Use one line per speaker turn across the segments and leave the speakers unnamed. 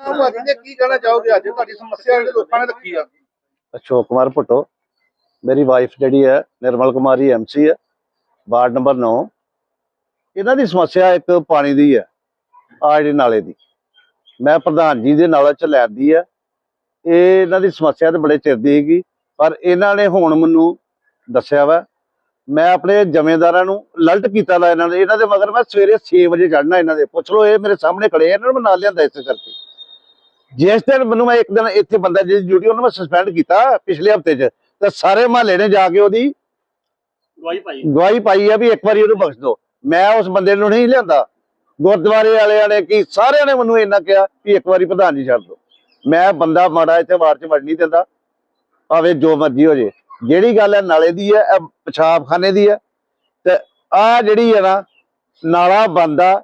ਭਾਜੀ ਜੀ ਕੀ ਕਹਿਣਾ ਚਾਹੋਗੇ ਅੱਜ? ਤੁਹਾਡੀ ਸਮੱਸਿਆ ਜਿਹੜੀ ਲੋਕਾਂ ਨੇ ਰੱਖੀ ਆ।
ਅਸ਼ੋਕ ਕੁਮਾਰ ਭੁੱਟੋ, ਮੇਰੀ ਵਾਈਫ ਜਿਹੜੀ ਹੈ, ਨਿਰਮਲ ਕੁਮਾਰੀ ਐਮਸੀ ਹੈ, ਵਾਰਡ ਨੰਬਰ 9 ਇਹਨਾਂ ਦੀ ਸਮੱਸਿਆ ਇੱਕ ਪਾਣੀ ਦੀ ਹੈ ਆ ਜਿਹੜੀ ਨਾਲੇ ਦੀ। ਮੈਂ ਪ੍ਰਧਾਨ ਜੀ ਦੇ ਨਾਲੇ ਚ ਲੈਂਦੀ ਹੈ। ਇਹ ਇਹਨਾਂ ਦੀ ਸਮੱਸਿਆ ਤੇ ਬੜੇ ਚਿਰ ਦੀ ਹੈਗੀ, ਪਰ ਇਹਨਾਂ ਨੇ ਹੁਣ ਮੈਨੂੰ ਦੱਸਿਆ ਵਾ। ਮੈਂ ਆਪਣੇ ਜ਼ਮੀਂਦਾਰਾਂ ਨੂੰ ਅਲਰਟ ਕੀਤਾ ਲਾ ਇਹਨਾਂ ਦੇ। ਇਹਨਾਂ ਦੇ ਮਗਰ ਮੈਂ ਸਵੇਰੇ 6 ਵਜੇ ਚੜਨਾ ਇਹਨਾਂ ਦੇ। ਪੁੱਛ ਲਓ, ਇਹ ਮੇਰੇ ਸਾਹਮਣੇ ਖੜੇ ਇਹਨਾਂ ਨੂੰ ਮੈਂ ਨਾਲ ਲਿਆਂਦਾ ਇਸੇ ਕਰਕੇ। ਜਿਸ ਦਿਨ ਮੈਨੂੰ ਮੈਂ ਇੱਕ ਦਿਨ ਇੱਥੇ ਬੰਦਾ ਜਿਹਦੀ ਡਿਊਟੀ ਉਹਨੂੰ ਮੈਂ ਸਸਪੈਂਡ ਕੀਤਾ ਪਿਛਲੇ ਹਫ਼ਤੇ 'ਚ ਤੇ ਸਾਰੇ ਮਹੱਲੇ ਨੇ ਜਾ ਕੇ ਉਹਦੀ
ਗਵਾਹੀ ਭਾਈ
ਗਵਾਹੀ ਪਾਈ ਆ ਵੀ ਇੱਕ ਵਾਰੀ ਉਹਨੂੰ ਬਖਸ਼ ਦਿਓ। ਮੈਂ ਉਸ ਬੰਦੇ ਨੂੰ ਨਹੀਂ ਲਿਆਂਦਾ। ਗੁਰਦੁਆਰੇ ਵਾਲਿਆਂ ਨੇ ਕੀ ਸਾਰਿਆਂ ਨੇ ਮੈਨੂੰ ਇੰਨਾ ਕਿਹਾ ਵੀ ਇੱਕ ਵਾਰੀ ਪ੍ਰਧਾਨ ਜੀ ਛੱਡ ਦਿਓ। ਮੈਂ ਬੰਦਾ ਮਾੜਾ ਇੱਥੇ ਵਾਰ ਚ ਵੜ ਨਹੀਂ ਦਿੰਦਾ। ਭਾਵੇਂ ਜੋ ਮਰਜ਼ੀ ਹੋ ਜੇ। ਜਿਹੜੀ ਗੱਲ ਹੈ ਨਾਲੇ ਦੀ ਹੈ ਇਹ ਪਿਸ਼ਾਬਖਾਨੇ ਦੀ ਹੈ। ਤੇ ਆ ਜਿਹੜੀ ਹੈ ਨਾ ਨਾਲਾ ਬੰਦਾ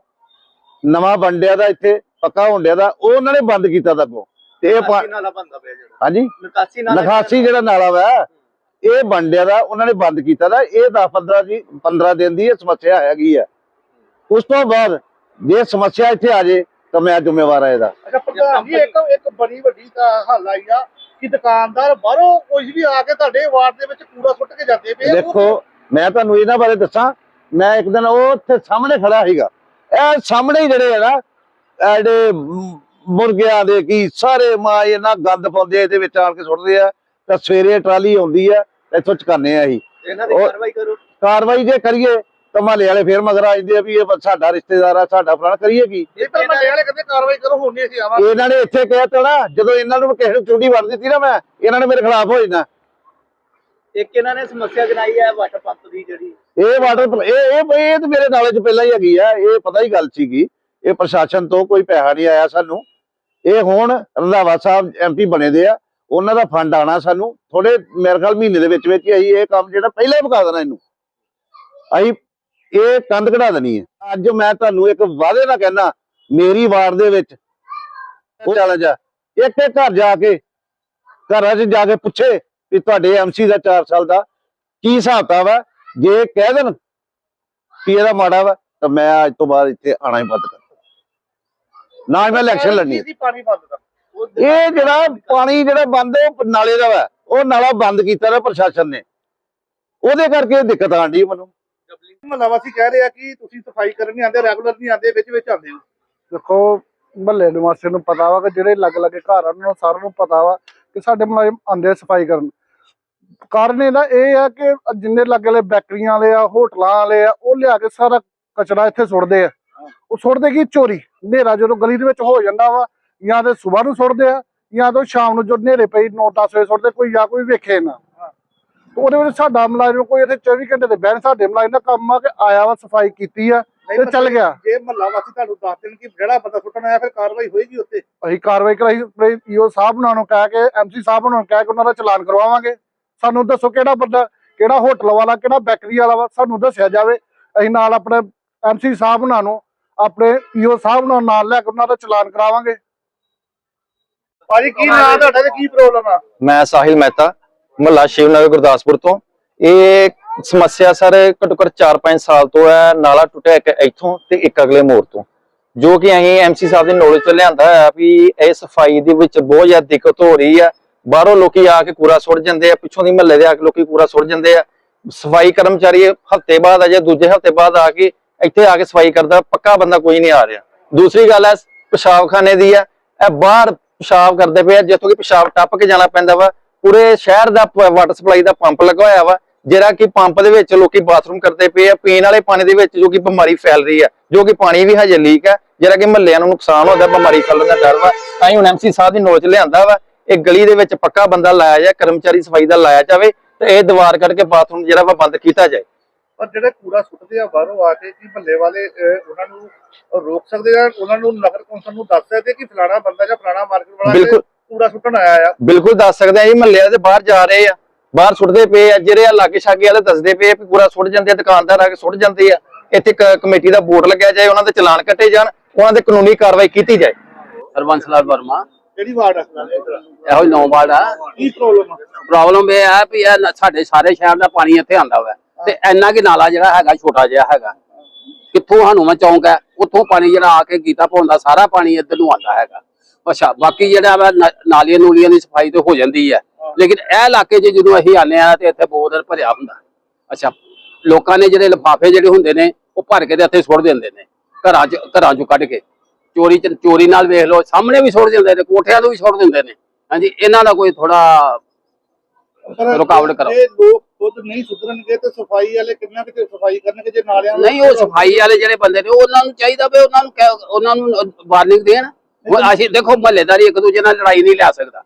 ਨਵਾਂ ਬੰਡਿਆ ਦਾ ਇੱਥੇ ਪੱਕਾ ਹੁੰਡਿਆ ਦਾ ਉਹ ਉਹਨਾਂ ਨੇ ਬੰਦ ਕੀਤਾ ਦਾ ਅੱਗੋਂ। ਤੇ ਇਹ ਪਾ-
ਨਾਲਾ ਬੰਦਾ ਪਿਆ ਜਿਹੜਾ।
ਹਾਂਜੀ?
ਨਿਕਾਸੀ ਨਾਲਾ
ਨਖਾਸੀ ਜਿਹੜਾ ਨਾਲਾ ਵਾ ਇਹ ਬੰਡਿਆ ਦਾ ਉਹਨਾਂ ਨੇ ਬੰਦ ਕੀਤਾ ਦਾ ਇਹ 10 15 ਦੀ 15 ਦਿਨ ਦੀ ਇਹ ਸਮੱਸਿਆ ਹੈਗੀ ਆ। ਉਸ ਤੋਂ ਬਾਅਦ ਜੇ ਸਮੱਸਿਆ ਇੱਥੇ ਆ ਜੇ ਤਾਂ ਮੈਂ ਜ਼ਿੰਮੇਵਾਰ ਆ ਇਹਦਾ।
ਅੱਛਾ ਪ੍ਰਧਾਨ ਜੀ ਇੱਕ ਇੱਕ ਬੜੀ ਵੱਡੀ ਤਾਂ ਹੱਲ ਆਈ ਆ ਕਿ ਦੁਕਾਨਦਾਰ ਬਾਹਰੋਂ ਕੁਝ ਵੀ ਆ ਕੇ ਤੁਹਾਡੇ ਵਾਰਡ ਦੇ ਵਿੱਚ ਕੂੜਾ ਸੁੱਟ ਕੇ ਜਾਂਦੇ ਪਏ ਆ। ਉਹ
ਦੇਖੋ ਮੈਂ ਤੁਹਾਨੂੰ ਇਹਨਾਂ ਬਾਰੇ ਦੱਸਾਂ। ਮੈਂ ਇੱਕ ਦਿਨ ਉਹ ਉੱਥੇ ਸਾਹਮਣੇ ਖੜਾ ਸੀਗਾ। ਇਹ ਸਾਹਮਣੇ ਹੀ ਜਿਹੜੇ ਆ ਨਾ ਮ- ਮੁਰਗਿਆਂ ਦੇ ਕੀ ਸਾਰੇ ਮਾਂ ਇਹਨਾਂ ਗੰਦ ਪਾਉਂਦੇ ਇਹਦੇ ਵਿੱਚ ਆਣ ਕੇ ਸੁੱਟਦੇ ਆ ਤਾਂ ਸਵੇਰੇ ਟਰਾਲੀ ਆਉਂਦੀ ਆ ਇੱਥੋਂ ਚਕਾਨੇ ਆ ਅਸੀਂ।
ਇਹਨਾਂ ਦੀ
ਉਹ-
ਕਾਰਵਾਈ ਕਰੋ।
ਕਾਰਵਾਈ ਜੇ ਕਰੀਏ ਤਾਂ ਮਹੱਲੇ ਵਾਲੇ ਫੇਰ ਮਗਰ ਆ ਜਾਂਦੇ ਆ ਵੀ ਇਹ ਸਾਡਾ ਰਿਸ਼ਤੇਦਾਰ ਆ ਸਾਡਾ ਫਲਾਣਾ ਕਰੀਏ ਕੀ?
ਇਹ ਤਾਂ ਮਹੱਲੇ ਵਾਲੇ ਕਹਿੰਦੇ ਕਾਰਵਾਈ ਕਰੋ ਹੁਣ ਨਹੀਂ ਅਸੀਂ ਆਵਾਂਗੇ।
ਇਹਨਾਂ ਨੇ ਇੱਥੇ ਕਿਹਾ ਤਾਂ ਨਾ ਜਦੋਂ ਇਹਨਾਂ ਨੂੰ ਕਿਸੇ ਨੂੰ ਚੁੰਡੀ ਵੜ ਦਿੱਤੀ ਨਾ ਮੈਂ ਇਹਨਾਂ ਨੇ ਮੇਰੇ ਖਿਲਾਫ ਹੋ ਜਾਣਾ।
ਇੱਕ ਇਹਨਾਂ ਨੇ ਸਮੱਸਿਆ ਜਨਾਈ ਹੈ ਵਾਟਰ ਪੰਪ ਦੀ ਜਿਹੜੀ।
ਇਹ ਵਾਟਰ ਇਹ ਇਹ ਇਹ ਤਾਂ ਮੇਰੇ ਨਾਲੇ 'ਚ ਪਹਿਲਾਂ ਹੀ ਹੈਗੀ ਆ ਇਹ ਪਤਾ ਹੀ ਗੱਲ ਸੀਗੀ। ਇਹ ਪ੍ਰਸ਼ਾਸਨ ਤੋਂ ਕੋਈ ਪੈਸਾ ਨਹੀਂ ਆਇਆ ਸਾਨੂੰ। ਇਹ ਹੁਣ ਰੰਧਾਵਾ ਸਾਹਿਬ ਐਮਪੀ ਬਣੇ ਦੇ ਆ। ਉਹਨਾਂ ਦਾ ਫੰਡ ਆਣਾ ਸਾਨੂੰ। ਥੋੜੇ ਮੇਰੇ ਖਿਆਲ ਮਹੀਨੇ ਦੇ ਵਿੱਚ ਵਿੱਚ ਹੀ ਇਹ ਕੰਮ ਜਿਹੜਾ ਪਹਿਲਾਂ ਹੀ ਮੁਕਾ ਦੇਣਾ ਇਹਨੂੰ। ਅਸੀਂ ਇਹ ਕੰਧ ਕਢਾ ਦੇਣੀ ਹੈ। ਅੱਜ ਮੈਂ ਤੁਹਾਨੂੰ ਇੱਕ ਵਾਅਦੇ ਨਾਲ ਕਹਿਣਾ ਮੇਰੀ ਵਾਰ ਦੇ ਵਿੱਚ ਉਹ ਚੈਲੰਜ ਆ ਇੱਕ ਇੱਕ ਘਰ ਜਾ ਕੇ, ਘਰਾਂ 'ਚ ਜਾ ਕੇ ਪੁੱਛੇ ਵੀ ਤੁਹਾਡੇ ਐਮਸੀ ਦਾ 4 ਸਾਲ ਦਾ ਕੀ ਹਿਸਾਬ ਕਿਤਾਬ ਹੈ। ਜੇ ਕਹਿ ਦੇਣ ਵੀ ਇਹਦਾ ਮਾੜਾ ਵਾ, ਤਾਂ ਮੈਂ ਅੱਜ ਤੋਂ ਬਾਅਦ ਇੱਥੇ ਆਣਾ ਹੀ ਬੰਦ ਕਰ ਨਾ ਮੈਂ ਇਲੈਕਸ਼ਨ ਲੜਨੀ ਹੈ।
ਪਾਣੀ ਬੰਦ ਕਰ।
ਇਹ ਜਿਹੜਾ ਪਾਣੀ ਜਿਹੜਾ ਬੰਦ ਹੈ, ਉਹ ਨਾਲੇ ਦਾ ਵਾ। ਉਹ ਨਾਲਾ ਬੰਦ ਕੀਤਾ ਨਾ ਪ੍ਰਸ਼ਾਸਨ ਨੇ। ਉਹਦੇ ਕਰਕੇ ਇਹ ਦਿੱਕਤ ਆਂਦੀ ਮੈਨੂੰ।
ਮਹੱਲਾ ਵਾਸੀ ਕਹਿ ਰਹੇ ਆ ਕਿ ਤੁਸੀਂ ਸਫ਼ਾਈ ਕਰਨ ਨਹੀਂ ਆਉਂਦੇ ਰੈਗੂਲਰ ਨਹੀਂ ਆਉਂਦੇ ਵਿੱਚ ਵਿੱਚ ਆਉਂਦੇ ਹੋ।
ਦੇਖੋ ਮਹੱਲੇ ਨਿਵਾਸੀਆਂ ਨੂੰ ਪਤਾ ਵਾ ਕਿ ਜਿਹੜੇ ਲੱਗ ਲੱਗੇ ਘਰ ਆ ਉਹਨਾਂ ਨੂੰ ਸਾਰਿਆਂ ਨੂੰ ਪਤਾ ਵਾ ਕਿ ਸਾਡੇ ਮੁਲਾਜ਼ਮ ਆਂਦੇ ਸਫ਼ਾਈ ਕਰਨ। ਕਾਰਨ ਇਹਦਾ ਇਹ ਆ ਕਿ ਜਿੰਨੇ ਲੱਗੇ ਵਾਲੇ ਬੈਕਰੀਆਂ ਵਾਲੇ ਆ ਹੋਟਲਾਂ ਵਾਲੇ ਆ ਉਹ ਲਿਆ ਕੇ ਸਾਰਾ ਕਚਰਾ ਇੱਥੇ ਸੁੱਟਦੇ ਆ। ਉਹ ਸੁੱਟਦੇ ਕੀ? ਚੋਰੀ। ਹਨੇਰਾ ਜਦੋਂ ਗਲੀ ਦੇ ਵਿੱਚ ਹੋ ਜਾਂਦਾ ਵਾ ਜਾਂ ਤੇ ਸਵੇਰ ਨੂੰ ਸੁੱਟਦੇ ਆ ਜਾਂ ਤਾਂ ਸ਼ਾਮ ਨੂੰ ਜਦੋਂ ਹਨੇਰੇ ਪਈ 9-10 ਵਜੇ ਸੁੱਟਦੇ ਕੋਈ ਜਾਂ ਕੋਈ ਵੇਖੇ ਨਾ। ਉਹਦੇ ਵਿੱਚ ਸਾਡਾ ਮੁਲਾਜ਼ਮ ਕੋਈ ਇੱਥੇ 24 ਘੰਟੇ ਦੇ ਬਹਿਣ ਸਾਡੇ ਮੁਲਾਜ਼ਮ ਦਾ ਕੰਮ ਆ ਕਿ ਆਇਆ ਵਾ ਸਫ਼ਾਈ ਕੀਤੀ ਆ ਤੇ ਚੱਲ ਗਿਆ।
ਜੇ ਮਹੱਲਾ ਵਾਸੀ ਤੁਹਾਨੂੰ ਦੱਸ ਦੇਣ ਕਿ ਜਿਹੜਾ ਬੰਦਾ ਸੁੱਟਣ ਆਇਆ ਫਿਰ ਕਾਰਵਾਈ ਹੋਏਗੀ ਉੱਤੇ
ਅਸੀਂ ਕਾਰਵਾਈ ਕਰਾਈ ਈਓ ਸਾਹਿਬ ਉਹਨਾਂ ਨੂੰ ਕਹਿ ਕੇ ਐਮਸੀ ਸਾਹਿਬ ਉਹਨਾਂ ਨੂੰ ਕਹਿ ਕੇ ਉਹਨਾਂ ਦਾ ਚਲਾਨ ਕਰਵਾਵਾਂਗੇ। ਸਾਨੂੰ ਦੱਸੋ ਕਿਹੜਾ ਬੰਦਾ ਕਿਹੜਾ ਹੋਟਲ ਵਾਲਾ ਕਿਹੜਾ ਬੈਕਰੀ ਵਾਲਾ ਵਾ ਸਾਨੂੰ ਦੱਸਿਆ ਜਾਵੇ। ਅਸੀਂ ਨਾਲ ਆਪਣੇ ਐਮਸੀ ਸਾਹਿਬ ਉਹਨਾਂ ਨੂੰ ਆਪਣੇ ਈਓ ਸਾਹਿਬ ਨਾਲ ਨਾਲ ਲੈ ਕੇ ਉਹਨਾਂ ਦਾ ਚਲਾਨ ਕਰਾਵਾਂਗੇ।
ਭਾਜੀ ਕੀ ਨਾਂ ਤੁਹਾਡਾ ਤੇ ਕੀ ਪ੍ਰੋਬਲਮ ਆ?
ਮੈਂ ਸਾਹਿਲ ਮਹਿਤਾ ਮਹੱਲਾ ਸ਼ਿਵਨਗਰ ਗੁਰਦਾਸਪੁਰ ਤੋਂ। ਇਹ ਸਮੱਸਿਆ ਸਰ ਘੱਟੋ ਘੱਟ 4-5 ਸਾਲ ਤੋਂ ਹੈ ਨਾਲਾ ਟੁੱਟਿਆ ਇੱਕ ਇੱਥੋਂ ਤੇ ਇੱਕ ਅਗਲੇ ਮੋੜ ਤੋਂ। ਜੋ ਕਿ ਅਸੀਂ ਐਮਸੀ ਸਾਹਿਬ ਦੇ ਨੌਲੇਜ ਚ ਲਿਆਂਦਾ ਹੈ ਵੀ ਇਹ ਸਫ਼ਾਈ ਦੇ ਵਿੱਚ ਬਹੁਤ ਜ਼ਿਆਦਾ ਦਿੱਕਤ ਹੋ ਰਹੀ ਹੈ। ਬਾਹਰੋਂ ਲੋਕੀ ਆ ਕੇ ਕੂੜਾ ਸੁੱਟ ਜਾਂਦੇ ਆ ਪਿੱਛੋਂ ਦੀ ਮਹੱਲੇ ਦੇ ਆ ਕੇ ਲੋਕੀ ਕੂੜਾ ਸੁੱਟ ਜਾਂਦੇ ਆ। ਸਫ਼ਾਈ ਕਰਮਚਾਰੀ ਹਫ਼ਤੇ ਬਾਅਦ ਅਜੇ ਦੂਜੇ ਹਫ਼ਤੇ ਬਾਅਦ ਆ ਕੇ ਇੱਥੇ ਆ ਕੇ ਸਫ਼ਾਈ ਕਰਦਾ, ਪੱਕਾ ਬੰਦਾ ਕੋਈ ਨਹੀਂ ਆ ਰਿਹਾ। ਦੂਸਰੀ ਗੱਲ ਹੈ, ਪਿਸ਼ਾਬਖਾਨੇ ਦੀ ਹੈ, ਇਹ ਬਾਹਰ ਪਿਸ਼ਾਬ ਕਰਦੇ ਪਏ ਜਿੱਥੋਂ ਕਿ ਪਿਸ਼ਾਬ ਟੱਪ ਕੇ ਜਾਣਾ ਪੈਂਦਾ ਵਾ। ਪੂਰੇ ਸ਼ਹਿਰ ਦਾ ਵਾਟਰ ਸਪਲਾਈ ਦਾ ਪੰਪ ਲੱਗਾ ਹੋਇਆ ਵਾ, ਜਿਹੜਾ ਕਿ ਪੰਪ ਦੇ ਵਿੱਚ ਲੋਕੀ ਬਾਥਰੂਮ ਕਰਦੇ ਪਏ ਆ, ਪੀਣ ਵਾਲੇ ਪਾਣੀ ਦੇ ਵਿੱਚ ਜੋ ਕਿ ਬਿਮਾਰੀ ਫੈਲ ਰਹੀ ਹੈ, ਜੋ ਕਿ ਪਾਣੀ ਵੀ ਹਜੇ ਲੀਕ ਹੈ, ਜਿਹੜਾ ਕਿ ਮਹੱਲਿਆਂ ਨੂੰ ਨੁਕਸਾਨ ਹੁੰਦਾ, ਬਿਮਾਰੀ ਫੈਲਣ ਦਾ ਡਰ ਵਾ। ਤਾਂ ਹੀ ਹੁਣ ਐਮਸੀ ਸਾਹਿਬ ਦੀ ਨੋਚ ਲਿਆਂਦਾ ਵਾ, ਇਹ ਗਲੀ ਦੇ ਵਿੱਚ ਪੱਕਾ ਬੰਦਾ ਲਾਇਆ ਜਾਏ, ਕਰਮਚਾਰੀ ਸਫ਼ਾਈ ਦਾ ਲਾਇਆ ਜਾਵੇ, ਤੇ ਇਹ ਦੀਵਾਰ ਕੱਢ ਕੇ ਬਾਥਰੂਮ ਜਿਹੜਾ ਵਾ ਬੰਦ ਕੀਤਾ ਜਾਏ।
ਪਰ ਜਿਹੜੇ ਕੂੜਾ ਸੁੱਟਦੇ ਆ ਬਾਹਰੋਂ ਆ ਕੇ ਕੀ ਮਹੱਲੇ ਵਾਲੇ ਉਹਨਾਂ ਨੂੰ ਰੋਕ ਸਕਦੇ ਆ? ਉਹਨਾਂ ਨੂੰ ਨਗਰ ਕੌਂਸਲ ਨੂੰ ਦੱਸ ਸਕਦੇ ਕਿ ਫਲਾਣਾ ਬੰਦਾ ਜਾਂ ਫਲਾਣਾ ਮਾਰਕੀਟ ਵਾਲਾ। ਕੂੜਾ ਸੁੱਟਣ ਆਇਆ ਆ?
ਬਿਲਕੁਲ ਦੱਸ ਸਕਦੇ ਆ ਜੀ ਮਹੱਲੇ ਦੇ ਬਾਹਰ ਜਾ ਰਹੇ ਆ। ਬਾਹਰ ਸੁੱਟਦੇ ਪਏ ਆ ਜਿਹੜੇ ਆ ਲਾਗੇ ਛਾਗੇ ਵਾਲੇ ਦੱਸਦੇ ਪਏ ਆ ਵੀ ਪੂਰਾ ਸੁੱਟ ਜਾਂਦੇ ਆ ਦੁਕਾਨਦਾਰ ਆ ਕੇ ਸੁੱਟ ਜਾਂਦੇ ਆ। ਇੱਥੇ ਕ- ਕਮੇਟੀ ਦਾ ਬੋਰਡ ਲੱਗਿਆ ਜਾਏ ਉਹਨਾਂ ਦੇ ਚਲਾਨ ਕੱਟੇ ਜਾਣ ਉਹਨਾਂ ਦੇ ਕਾਨੂੰਨੀ ਕਾਰਵਾਈ ਕੀਤੀ ਜਾਏ।
ਹਰਬੰਸ ਲਾਲ ਵਰਮਾ।
ਕਿਹੜੀ ਵਾਰਡ ਆ?
ਇਹੋ ਨੌ ਵਾਰਡ ਆ।
ਕੀ ਪ੍ਰੋਬਲਮ ਆ?
ਪ੍ਰੋਬਲਮ ਇਹ ਹੈ ਵੀ ਇਹ ਸਾਡੇ ਸਾਰੇ ਸ਼ਹਿਰ ਦਾ ਪਾਣੀ ਇੱਥੇ ਆਂਦਾ ਵਾ। ਤੇ ਇੰਨਾ ਕਿ ਨਾਲਾ ਜਿਹੜਾ ਹੈਗਾ ਛੋਟਾ ਜਿਹਾ ਹੈਗਾ। ਕਿੱਥੋਂ ਹਨੂਮਾ ਚੌਂਕ ਹੈ, ਉੱਥੋਂ ਪਾਣੀ ਜਿਹੜਾ ਆ ਕੇ ਗੀਤਾ ਭਵਨ ਦਾ ਸਾਰਾ ਪਾਣੀ ਇੱਧਰ ਨੂੰ ਆਂਦਾ ਹੈਗਾ। ਅੱਛਾ, ਬਾਕੀ ਜਿਹੜਾ ਵਾ ਨਾਲੀਆਂ ਨੂਲੀਆਂ ਦੀ ਸਫ਼ਾਈ ਤੇ ਹੋ ਜਾਂਦੀ ਹੈ। ਲੇਕਿਨ ਇਹ ਇਲਾਕੇ 'ਚ ਜਦੋਂ ਅਸੀਂ ਆਨੇ ਆ ਤੇ ਇੱਥੇ ਬੋਦਰ ਭਰਿਆ ਹੁੰਦਾ। ਅੱਛਾ, ਲੋਕਾਂ ਨੇ ਜਿਹੜੇ ਲਿਫਾਫੇ ਜਿਹੜੇ ਹੁੰਦੇ ਨੇ, ਉਹ ਭਰ ਕੇ ਤੇ ਇੱਥੇ ਸੁੱਟ ਦਿੰਦੇ ਨੇ, ਘਰਾਂ 'ਚ, ਘਰਾਂ 'ਚੋਂ ਕੱਢ ਕੇ। ਚੋਰੀ ਚੋਰੀ ਨਾਲ ਵੇਖ ਲਓ, ਸਾਹਮਣੇ ਵੀ ਸੁੱਟ ਦਿੰਦੇ ਨੇ, ਕੋਠਿਆਂ ਤੋਂ ਵੀ ਸੁੱਟ ਦਿੰਦੇ ਨੇ। ਹਾਂਜੀ, ਇਹਨਾਂ ਦਾ ਕੋਈ ਥੋੜਾ ਰੁਕਾਵਟ ਕਰੋ।
ਜੇ ਲੋਕ ਖੁਦ ਨਹੀਂ ਸੁਧਰਨਗੇ ਤੇ ਸਫ਼ਾਈ ਵਾਲੇ ਕਿੰਨਾ ਕਿਤੇ ਸਫ਼ਾਈ ਕਰਨਗੇ? ਜੇ ਨਾਲਿਆਂ
ਨਹੀਂ ਉਹ ਸਫ਼ਾਈ ਵਾਲੇ ਜਿਹੜੇ ਬੰਦੇ ਨੇ ਉਹਨਾਂ ਨੂੰ ਚਾਹੀਦਾ ਵੀ ਉਹਨਾਂ ਨੂੰ ਕਹਿ- ਉਹਨਾਂ ਨੂੰ ਵਾਰਨਿੰਗ ਦੇਣ। ਹੁਣ ਅਸੀਂ ਦੇਖੋ ਮਹੱਲੇਦਾਰੀ ਇੱਕ ਦੂਜੇ ਨਾਲ ਲੜਾਈ ਨਹੀਂ ਲਿਆ ਸਕਦਾ।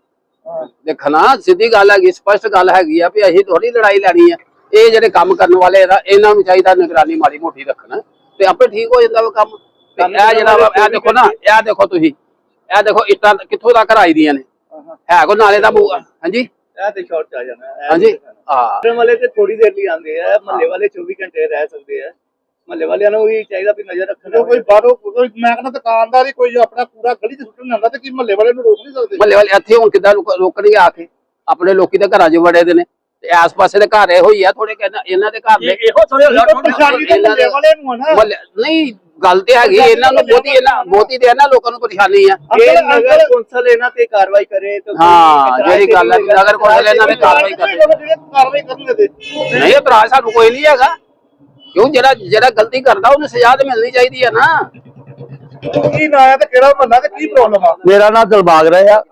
ਦੇਖਣਾ ਸਿੱਧੀ ਗੱਲ ਹੈਗੀ ਸਪਸ਼ਟ ਗੱਲ ਹੈਗੀ ਆ ਵੀ ਅਸੀਂ ਥੋੜੀ ਲੜਾਈ ਲੈਣੀ ਆ। ਇਹ ਜਿਹੜੇ ਕੰਮ ਕਰਨ ਵਾਲੇ ਆ ਇਹਨਾਂ ਨੂੰ ਚਾਹੀਦਾ ਨਿਗਰਾਨੀ ਮਾੜੀ ਮੋਟੀ ਰੱਖਣਾ। ਤੇ ਆਪੇ ਠੀਕ ਹੋ ਜਾਂਦਾ ਵਾ ਕੰਮ। ਤੇ ਇਹ ਜਿਹੜਾ ਵਾ ਇਹ ਦੇਖੋ ਨਾ ਇਹ ਦੇਖੋ ਤੁਸੀਂ। ਇਹ ਦੇਖੋ ਇੱਟਾਂ ਕਿੱਥੋਂ ਤੱਕ ਆਈ ਦੀਆਂ ਨੇ। ਹੈ ਕੋ ਨਾਲੇ ਦਾ ਬੂਆ ਹਾਂਜੀ?
ਇਹ ਤੇ ਸ਼ਾਰਟ ਆ ਜਾਣਾ ਇਹ
ਹਾਂਜੀ। ਹਾਂ
ਮਹੱਲੇ ਵਾਲੇ ਤੇ ਥੋੜੀ ਦੇਰ ਲਈ ਆਉਂਦੇ ਆ ਮਹੱਲੇ ਵਾਲੇ 24 ਘੰਟੇ ਰਹਿ ਸਕਦੇ ਆ। ਮਹੱਲੇ ਵਾਲਿਆਂ ਨੂੰ ਵੀ ਚਾਹੀਦਾ ਵੀ ਨਜ਼ਰ ਰੱਖਣਾ
ਕੋਈ ਬਾਹਰੋਂ ਕੋਈ ਮੈਂ ਕਹਿੰਦਾ ਦੁਕਾਨਦਾਰ ਹੀ ਕੋਈ ਆਪਣਾ ਪੂਰਾ ਗਲੀ 'ਚ ਸੁੱਟਣ ਜਾਂਦਾ ਤੇ ਕੀ ਮਹੱਲੇ ਵਾਲੇ ਨੂੰ ਰੋਕ ਨਹੀਂ ਸਕਦੇ?
ਮਹੱਲੇ ਵਾਲੇ ਇੱਥੇ ਹੁਣ ਕਿੱਦਾਂ ਰੁਕ- ਰੋਕਣਗੇ ਆ ਕੇ? ਆਪਣੇ ਲੋਕੀ ਤਾਂ ਘਰਾਂ 'ਚ ਵੜੇ ਦੇ ਨੇ। ਤੇ ਆਸ ਪਾਸੇ ਦੇ ਘਰ ਇਹੋ ਹੀ ਆ ਥੋੜੇ ਕਹਿੰਦਾ ਇਹਨਾਂ ਦੇ ਘਰ ਦੇ
ਇਹੋ ਥੋੜੇ
ਪਰੇਸ਼ਾਨੀ ਤਾਂ
ਇਹਨਾਂ
ਮਹੱਲੇ
ਦੇ-
ਵਾਲੇ ਨੂੰ ਆ ਨਾ।
ਮਹੱਲੇ- ਨਹੀਂ ਗੱਲ ਤੇ ਹੈਗੀ ਇਹਨਾਂ ਨੂੰ ਬਹੁਤੀ ਇਹਨਾਂ ਬਹੁਤੀ ਤੇ ਇਹਨਾਂ ਲੋਕਾਂ ਨੂੰ ਪਰੇਸ਼ਾਨੀ ਆ।
ਜੇ
ਅੰਕਲ-
ਨਗਰ ਕੌਂਸਲ ਇਹਨਾਂ ਤੇ ਕਾਰਵਾਈ ਕਰੇ ਤਾਂ
ਹਾਂ ਜਿਹੜੀ ਗੱਲ ਹੈ ਨਗਰ ਕੌਂਸਲ ਇਹਨਾਂ ਨੇ ਕਾਰਵਾਈ
ਜਿਹੜੇ ਕਾਰਵਾਈ ਕਰਨਗੇ ਤੇ।
ਨਹੀਂ ਇਤਰਾਜ਼ ਸਾਨੂੰ ਕੋਈ ਨਹੀਂ ਹੈਗਾ। ਕਿਉਂ? ਜਿਹੜਾ ਜਿਹੜਾ ਗਲਤੀ ਕਰਦਾ ਉਹਨੂੰ ਸਜ਼ਾ ਤੇ ਮਿਲਣੀ ਚਾਹੀਦੀ ਹੈ ਨਾ।
ਕੀ ਨਾਂ ਹੈ ਤੇ ਕਿਹੜਾ ਮਹੱਲਾ ਤੇ ਕੀ ਪ੍ਰੋਬਲਮ ਆ?
ਮੇਰਾ ਨਾਮ ਦਿਲਬਾਗ ਰਿਹਾ ਆ।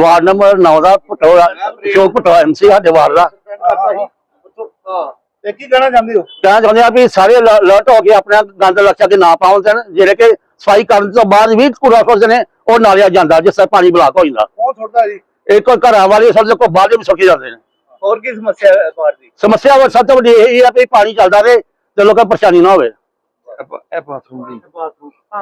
ਵਾਰਡ ਨੰਬਰ 9 ਦਾ ਪਟੋਲਾ ਸ਼ੋਕ ਪਟੋਲਾ ਐਮਸੀ ਸਾਡੇ ਵਾਰਡ ਦਾ।
ਹਾਂ। ਤੇ ਕੀ ਕਹਿਣਾ ਚਾਹੁੰਦੇ ਹੋ?
ਕਹਿਣਾ ਚਾਹੁੰਦੇ ਆ ਵੀ ਸਾਰੇ ਅਲਰਟ ਹੋ ਕੇ ਆਪਣਾ ਗੰਦ ਲੱਛਾ ਕੇ ਨਾ ਪਾਉਣ ਦੇਣ ਜਿਹੜੇ ਕਿ ਸਫ਼ਾਈ ਕਰਨ ਤੋਂ ਬਾਅਦ ਵੀ ਕੂੜਾ ਸੁੱਟਦੇ ਨੇ ਉਹ ਨਾਲਿਆ ਜਾਂਦਾ ਜਿਸ ਤਰ੍ਹਾਂ ਪਾਣੀ ਬਲਾਕ ਹੋ ਜਾਂਦਾ।
ਕੌਣ ਸੁੱਟਦਾ ਜੀ?
ਇੱਕ ਘਰਾਂ ਵਾਲੇ ਸਾਡੇ ਕੋਲ ਬਾਹਰ ਵੀ ਸੁੱਕੀ ਜਾਂਦੇ ਨੇ।
ਹੋਰ ਕੀ ਸਮੱਸਿਆ ਹੈ ਬਾਹਰ ਦੀ?
ਸਮੱਸਿਆ ਵਾ ਸਭ ਤੋਂ ਵੱਡੀ ਇਹ ਆ ਵੀ ਪਾਣੀ ਚੱਲਦਾ ਰਹੇ ਤੇ ਲੋਕਾਂ ਨੂੰ ਪਰੇਸ਼ਾਨੀ ਨਾ ਹੋਵੇ।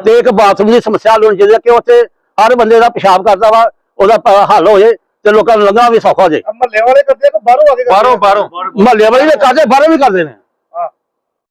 ਤੇ ਇੱਕ ਬਾਥਰੂਮ ਦੀ ਸਮੱਸਿਆ ਚਾਹੀਦੀ ਹੈ ਕਿ ਉੱਥੇ ਹਰ ਬੰਦੇ ਦਾ ਪਿਸ਼ਾਬ ਕਰਦਾ ਵਾ ਉਹਦਾ ਹੱਲ ਹੋ ਜੇ ਤੇ ਲੋਕਾਂ ਨੂੰ ਲੰਘਣਾ ਵੀ ਸੌਖਾ ਹੋ ਜੇ
ਮਹੱਲੇ ਵਾਲੇ ਕਰਦੇ ਆ ਕਿ ਬਾਹਰੋਂ ਆ ਕੇ ਕਰਦੇ ਆ?
ਬਾਹਰੋਂ ਮਹੱਲੇ ਵਾਲੇ ਵੀ ਕਰਦੇ ਬਾਹਰੋਂ ਵੀ ਕਰਦੇ ਨੇ।